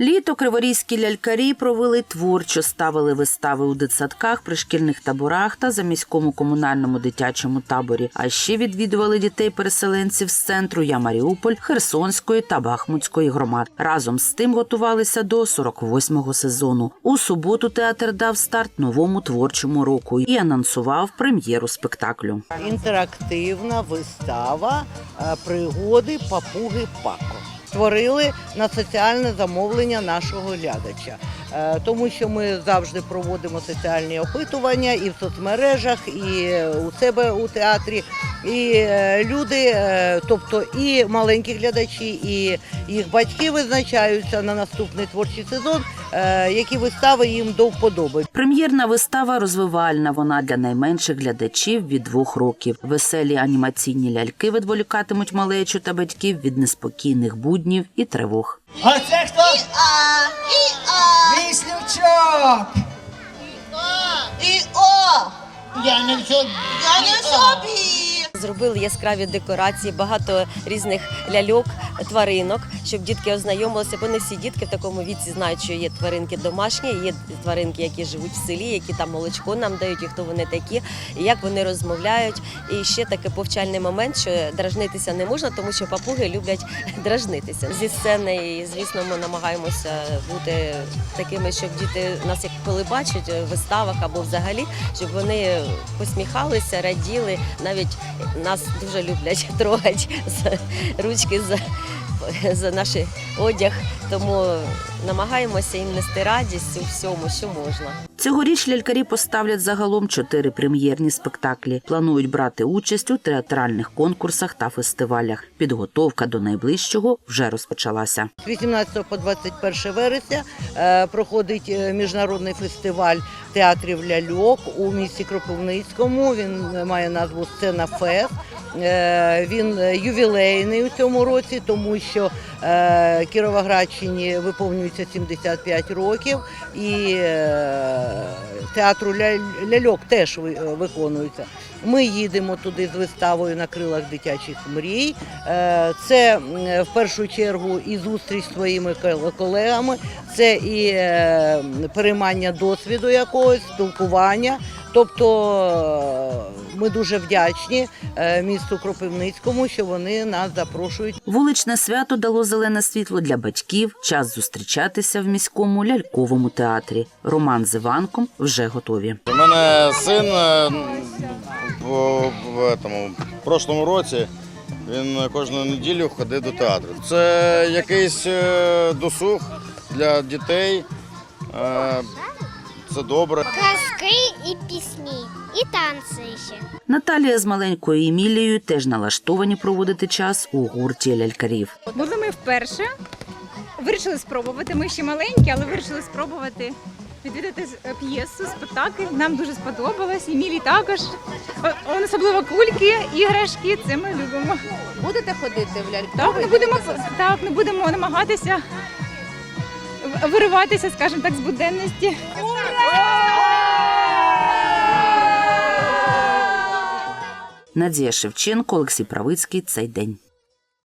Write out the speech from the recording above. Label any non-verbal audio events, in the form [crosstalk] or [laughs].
Літо криворізькі лялькарі провели творчо, ставили вистави у дитсадках, при шкільних таборах та за міському комунальному дитячому таборі. А ще відвідували дітей-переселенців з центру Я Маріуполь, Херсонської та Бахмутської громад. Разом з тим готувалися до 48-го сезону. У суботу театр дав старт новому творчому року і анонсував прем'єру спектаклю. інтерактивна вистава е, пригоди папуги Пако. Створили на соціальне замовлення нашого глядача, Е, тому що ми завжди проводимо соціальні опитування і в соцмережах, і у себе у театрі. І е, люди, е, тобто і маленькі глядачі, і їх батьки визначаються на наступний творчий сезон, е, які вистави їм до вподоби. Прем'єрна вистава розвивальна. Вона для найменших глядачів від двох років. Веселі анімаційні ляльки відволікатимуть малечу та батьків від неспокійних буднів і тривог. А це хто? Віслючок! І о! Я не в собі. Я не собі! Зробили яскраві декорації, багато різних ляльок, тваринок, щоб дітки ознайомилися, бо не всі дітки в такому віці знають, що є тваринки домашні, є тваринки, які живуть в селі, які там молочко нам дають, і хто вони такі, і як вони розмовляють. І ще такий повчальний момент, що дражнитися не можна, тому що папуги люблять [laughs] дражнитися. Зі сцени, і, звісно, ми намагаємося бути такими, щоб діти нас як коли бачать в виставах або взагалі, щоб вони посміхалися, раділи, навіть нас дуже люблять [laughs] трогати за ручки за, за наш одяг. Тому намагаємося їм нести радість у всьому, що можна. Цьогоріч лялькарі поставлять загалом чотири прем'єрні спектаклі. Планують брати участь у театральних конкурсах та фестивалях. Підготовка до найближчого вже розпочалася. З 18 по 21 вересня е, проходить е, міжнародний фестиваль театрів ляльок у місті Кропивницькому. Він е, має назву Сцена Фест. Е, Він е, ювілейний у цьому році, тому що е, Кіровоградщині виповнюється 75 років, і театру ляльок теж виконується. Ми їдемо туди з виставою на крилах дитячих мрій. Це в першу чергу і зустріч з своїми колегами, це і переймання досвіду якогось, спілкування. Тобто ми дуже вдячні е, місту Кропивницькому, що вони нас запрошують Вуличне свято дало зелене світло для батьків. Час зустрічатися в міському ляльковому театрі. Роман з Іванком вже готові. У мене син е, в, в прошлому році він кожну неділю ходив до театру. Це якийсь е, досуг для дітей. Е, Це добре. казки і пісні, і танці ще. Наталія з маленькою Емілією теж налаштовані проводити час у гурті лялькарів. Були ми вперше. Вирішили спробувати. Ми ще маленькі, але вирішили спробувати відвідати е, п'єсу, спектакль. Нам дуже сподобалось. І Мілі також. Особливо кульки, іграшки. Це ми любимо. Будете ходити в ляльку? Так, ми будемо так, ми будемо намагатися вириватися, скажімо так, з буденності. Надія Шевченко, Олексій Правицький. Цей день.